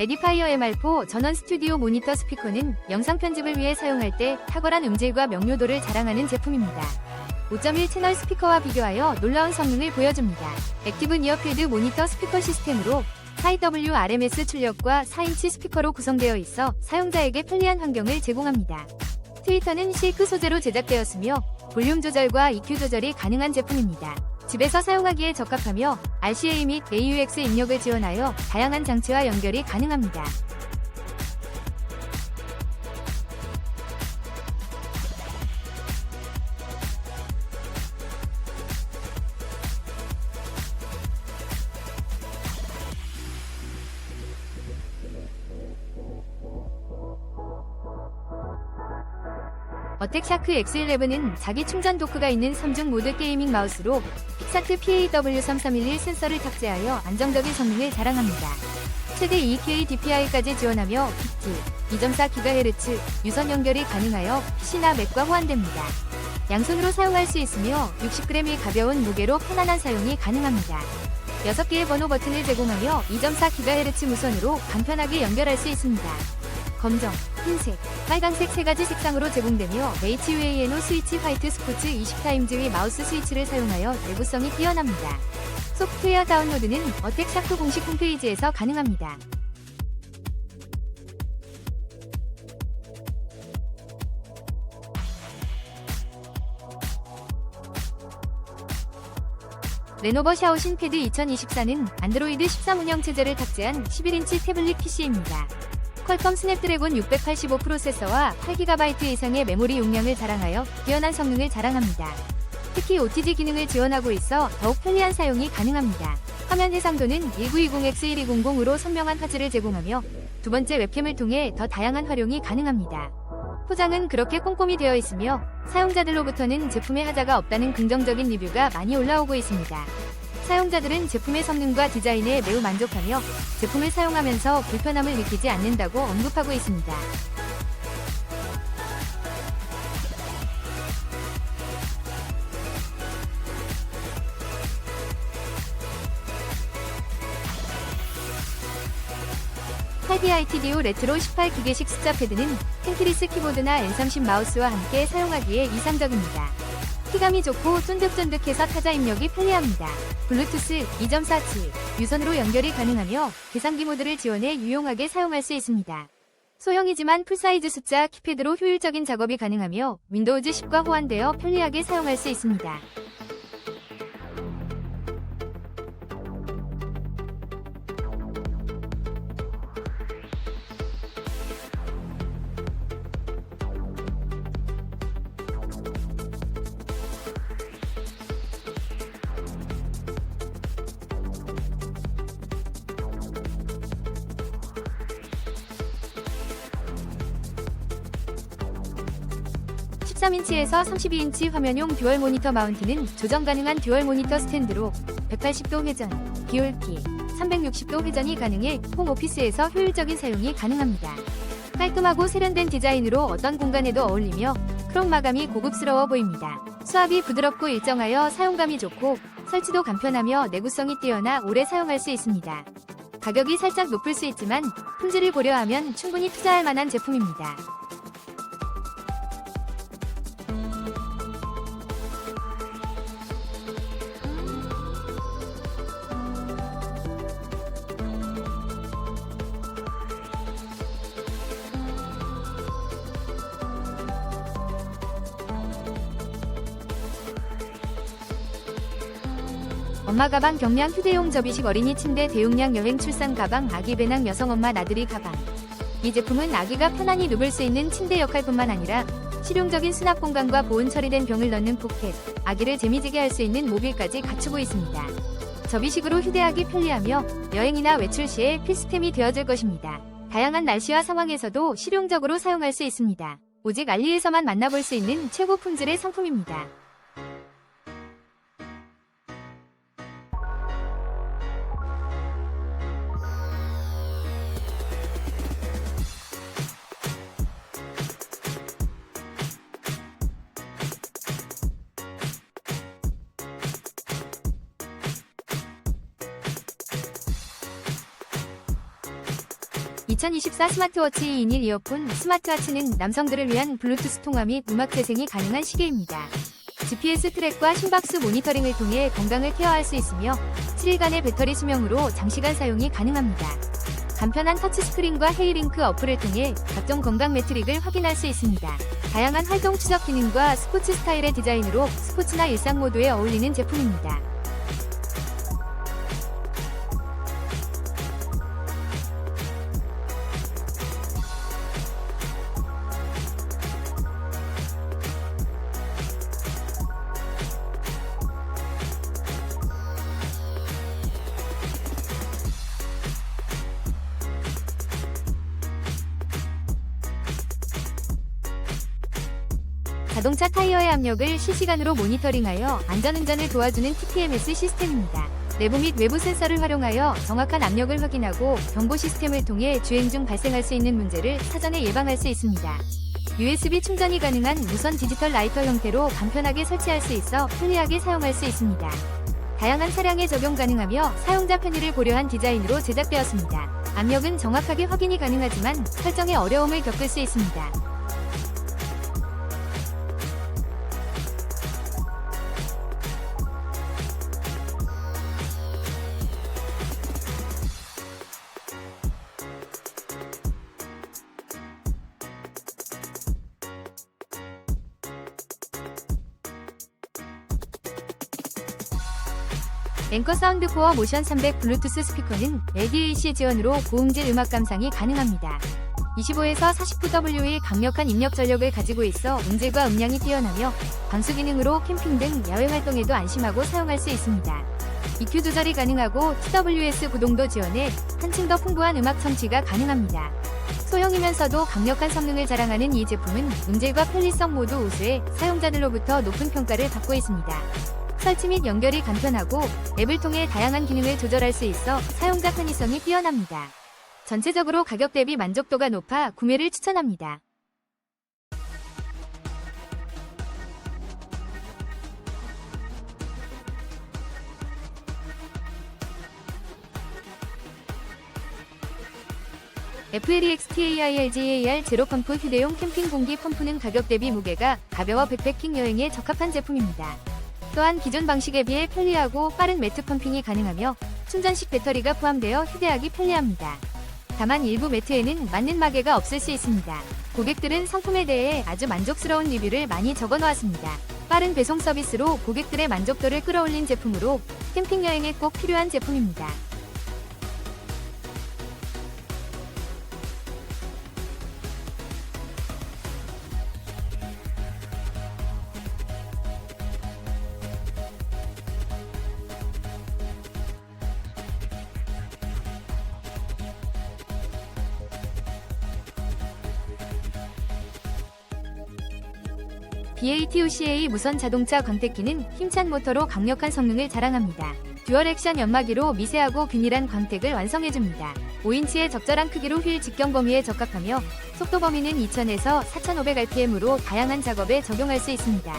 에디파이어 MR4 전원 스튜디오 모니터 스피커는 영상 편집을 위해 사용할 때 탁월한 음질과 명료도를 자랑하는 제품입니다. 5.1 채널 스피커와 비교하여 놀라운 성능을 보여줍니다. 액티브 니어필드 모니터 스피커 시스템으로 4EW RMS 출력과 4인치 스피커로 구성되어 있어 사용자에게 편리한 환경을 제공합니다. 트위터는 실크 소재로 제작되었으며 볼륨 조절과 EQ 조절이 가능한 제품입니다. 집에서 사용하기에 적합하며 RCA 및 AUX 입력을 지원하여 다양한 장치와 연결이 가능합니다. 어택샤크 X11은 자기 충전 도크가 있는 3중 모드 게이밍 마우스로 픽사트 PAW3311 센서를 탑재하여 안정적인 성능을 자랑합니다. 최대 2K DPI까지 지원하며 비트 2.4GHz 유선 연결이 가능하여 PC나 맥과 호환됩니다. 양손으로 사용할 수 있으며 60g이 가벼운 무게로 편안한 사용이 가능합니다. 6개의 번호 버튼을 제공하며 2.4GHz 무선으로 간편하게 연결할 수 있습니다. 검정, 흰색, 빨강색 세 가지 색상으로 제공되며 HUANO 스위치 화이트 스포츠 20타임즈 위 마우스 스위치를 사용하여 내구성이 뛰어납니다. 소프트웨어 다운로드는 어택샤크 공식 홈페이지에서 가능합니다. 레노버 샤오신 패드 2024는 안드로이드 13 운영 체제를 탑재한 11인치 태블릿 PC입니다. 퀄컴 스냅드래곤 685 프로세서와 8GB 이상의 메모리 용량을 자랑하여 뛰어난 성능을 자랑합니다. 특히 OTG 기능을 지원하고 있어 더욱 편리한 사용이 가능합니다. 화면 해상도는 1920x1200으로 선명한 화질을 제공하며 두 번째 웹캠을 통해 더 다양한 활용이 가능합니다. 포장은 그렇게 꼼꼼히 되어 있으며 사용자들로부터는 제품에 하자가 없다는 긍정적인 리뷰가 많이 올라오고 있습니다. 사용자들은 제품의 성능과 디자인에 매우 만족하며 제품을 사용하면서 불편함을 느끼지 않는다고 언급하고 있습니다. 하이비아이티디오 레트로 18 기계식 숫자 패드는 텐트리스 키보드나 N30 마우스와 함께 사용하기에 이상적입니다. 키감이 좋고 쫀득쫀득해서 타자 입력이 편리합니다. 블루투스 2.4치 유선으로 연결이 가능하며 계산기 모드를 지원해 유용하게 사용할 수 있습니다. 소형이지만 풀사이즈 숫자 키패드로 효율적인 작업이 가능하며 윈도우즈 10과 호환되어 편리하게 사용할 수 있습니다. 13인치에서 32인치 화면용 듀얼 모니터 마운트는 조정 가능한 듀얼 모니터 스탠드로 180도 회전, 기울기, 360도 회전이 가능해 홈 오피스에서 효율적인 사용이 가능합니다. 깔끔하고 세련된 디자인으로 어떤 공간에도 어울리며 크롬 마감이 고급스러워 보입니다. 수압이 부드럽고 일정하여 사용감이 좋고 설치도 간편하며 내구성이 뛰어나 오래 사용할 수 있습니다. 가격이 살짝 높을 수 있지만 품질을 고려하면 충분히 투자할 만한 제품입니다. 엄마 가방 경량 휴대용 접이식 어린이 침대 대용량 여행 출산 가방 아기 배낭 여성 엄마 나들이 가방 이 제품은 아기가 편안히 눕을 수 있는 침대 역할뿐만 아니라 실용적인 수납 공간과 보온 처리된 병을 넣는 포켓 아기를 재미지게 할 수 있는 모빌까지 갖추고 있습니다. 접이식으로 휴대하기 편리하며 여행이나 외출 시에 필수템이 되어줄 것입니다. 다양한 날씨와 상황에서도 실용적으로 사용할 수 있습니다. 오직 알리에서만 만나볼 수 있는 최고 품질의 상품입니다. 2024 스마트워치 2인1 이어폰 스마트워치는 남성들을 위한 블루투스 통화 및 음악 재생이 가능한 시계입니다. GPS 트랙과 심박수 모니터링을 통해 건강을 케어할 수 있으며 7일간의 배터리 수명으로 장시간 사용이 가능합니다. 간편한 터치스크린과 헤이링크 어플을 통해 각종 건강 매트릭을 확인할 수 있습니다. 다양한 활동 추적 기능과 스포츠 스타일의 디자인으로 스포츠나 일상 모드에 어울리는 제품입니다. 자동차 타이어의 압력을 실시간으로 모니터링하여 안전운전을 도와주는 TPMS 시스템입니다. 내부 및 외부 센서를 활용하여 정확한 압력을 확인하고 경보 시스템을 통해 주행 중 발생할 수 있는 문제를 사전에 예방할 수 있습니다. USB 충전이 가능한 무선 디지털 라이터 형태로 간편하게 설치할 수 있어 편리하게 사용할 수 있습니다. 다양한 차량에 적용 가능하며 사용자 편의를 고려한 디자인으로 제작되었습니다. 압력은 정확하게 확인이 가능하지만 설정에 어려움을 겪을 수 있습니다. 앵커 사운드 코어 모션 300 블루투스 스피커는 LDAC 지원으로 고음질 음악 감상이 가능합니다. 25에서 49W의 강력한 입력 전력을 가지고 있어 음질과 음량이 뛰어나며 방수 기능으로 캠핑 등 야외 활동에도 안심하고 사용할 수 있습니다. EQ 조절이 가능하고 TWS 구동도 지원해 한층 더 풍부한 음악 청취가 가능합니다. 소형이면서도 강력한 성능을 자랑하는 이 제품은 음질과 편리성 모두 우수해 사용자들로부터 높은 평가를 받고 있습니다. 설치 및 연결이 간편하고 앱을 통해 다양한 기능을 조절할 수 있어 사용자 편의성이 뛰어납니다. 전체적으로 가격 대비 만족도가 높아 구매를 추천합니다. FLEXTAILGAR 제로 펌프 휴대용 캠핑 공기 펌프는 가격 대비 무게가 가벼워 백패킹 여행에 적합한 제품입니다. 또한 기존 방식에 비해 편리하고 빠른 매트 펌핑이 가능하며 충전식 배터리가 포함되어 휴대하기 편리합니다. 다만 일부 매트에는 맞는 마개가 없을 수 있습니다. 고객들은 상품에 대해 아주 만족스러운 리뷰를 많이 적어 놓았습니다. 빠른 배송 서비스로 고객들의 만족도를 끌어올린 제품으로 캠핑 여행에 꼭 필요한 제품입니다. BATOCA 무선 자동차 광택기는 힘찬 모터로 강력한 성능을 자랑합니다. 듀얼 액션 연마기로 미세하고 균일한 광택을 완성해줍니다. 5인치의 적절한 크기로 휠 직경 범위에 적합하며 속도 범위는 2000에서 4500rpm으로 다양한 작업에 적용할 수 있습니다.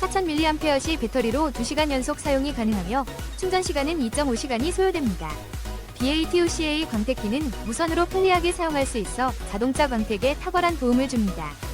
4000mAh 배터리로 2시간 연속 사용이 가능하며 충전 시간은 2.5시간이 소요됩니다. BATOCA 광택기는 무선으로 편리하게 사용할 수 있어 자동차 광택에 탁월한 도움을 줍니다.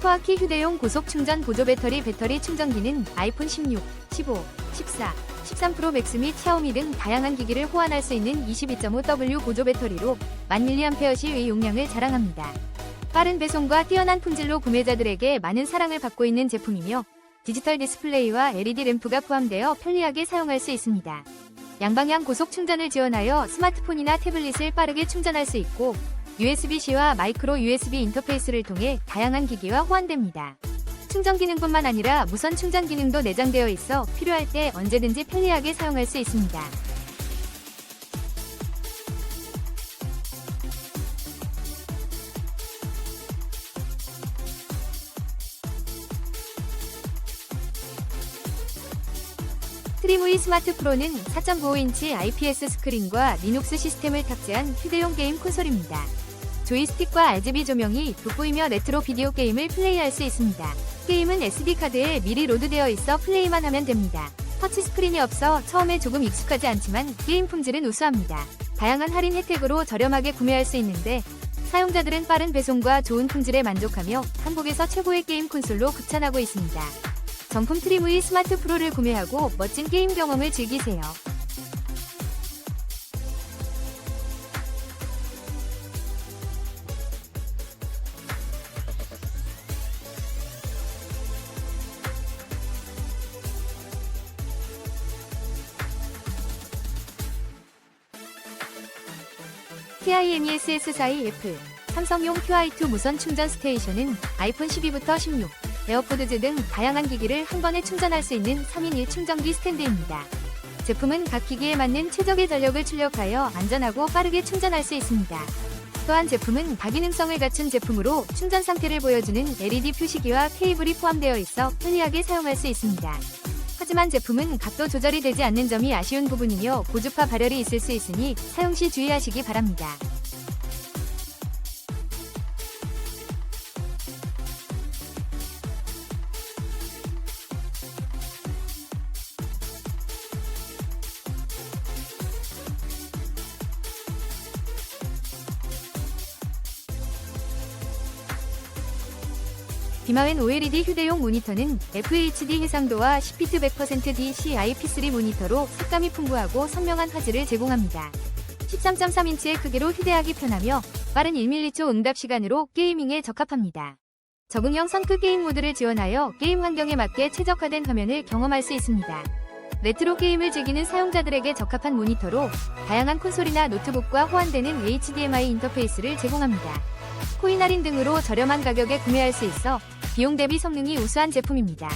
토아키 휴대용 고속 충전 보조 배터리 배터리 충전기는 아이폰 16, 15, 14, 13 프로 맥스 및 샤오미 등 다양한 기기를 호환할 수 있는 22.5W 보조 배터리로 1000mAh의 용량을 자랑합니다. 빠른 배송과 뛰어난 품질로 구매자들에게 많은 사랑을 받고 있는 제품이며 디지털 디스플레이와 LED 램프가 포함되어 편리하게 사용할 수 있습니다. 양방향 고속 충전을 지원하여 스마트폰이나 태블릿을 빠르게 충전할 수 있고 USB-C와 마이크로 USB 인터페이스를 통해 다양한 기기와 호환됩니다. 충전 기능뿐만 아니라 무선 충전 기능도 내장되어 있어 필요할 때 언제든지 편리하게 사용할 수 있습니다. 트리무이 스마트 프로는 4.95인치 IPS 스크린과 리눅스 시스템을 탑재한 휴대용 게임 콘솔입니다. 조이스틱과 RGB 조명이 돋보이며 레트로 비디오 게임을 플레이할 수 있습니다. 게임은 SD카드에 미리 로드되어 있어 플레이만 하면 됩니다. 터치 스크린이 없어 처음에 조금 익숙하지 않지만 게임 품질은 우수합니다. 다양한 할인 혜택으로 저렴하게 구매할 수 있는데 사용자들은 빠른 배송과 좋은 품질에 만족하며 한국에서 최고의 게임 콘솔로 극찬하고 있습니다. 정품 트리무이 스마트 프로를 구매하고 멋진 게임 경험을 즐기세요. TIMES S42F 삼성용 QI2 무선 충전 스테이션은 아이폰 12부터 16, 에어포드즈 등 다양한 기기를 한 번에 충전할 수 있는 3인 1 충전기 스탠드입니다. 제품은 각 기기에 맞는 최적의 전력을 출력하여 안전하고 빠르게 충전할 수 있습니다. 또한 제품은 다기능성을 갖춘 제품으로 충전 상태를 보여주는 LED 표시기와 케이블이 포함되어 있어 편리하게 사용할 수 있습니다. 하지만 제품은 각도 조절이 되지 않는 점이 아쉬운 부분이며 고주파 발열이 있을 수 있으니 사용 시 주의하시기 바랍니다. 비마웬 OLED 휴대용 모니터는 FHD 해상도와 10피트 100% DC IP3 모니터로 색감이 풍부하고 선명한 화질을 제공합니다. 13.3인치의 크기로 휴대하기 편하며 빠른 1밀리초 응답 시간으로 게이밍에 적합합니다. 적응형 선크 게임 모드를 지원하여 게임 환경에 맞게 최적화된 화면을 경험할 수 있습니다. 레트로 게임을 즐기는 사용자들에게 적합한 모니터로 다양한 콘솔이나 노트북과 호환되는 HDMI 인터페이스를 제공합니다. 코인 할인 등으로 저렴한 가격에 구매할 수 있어 비용 대비 성능이 우수한 제품입니다.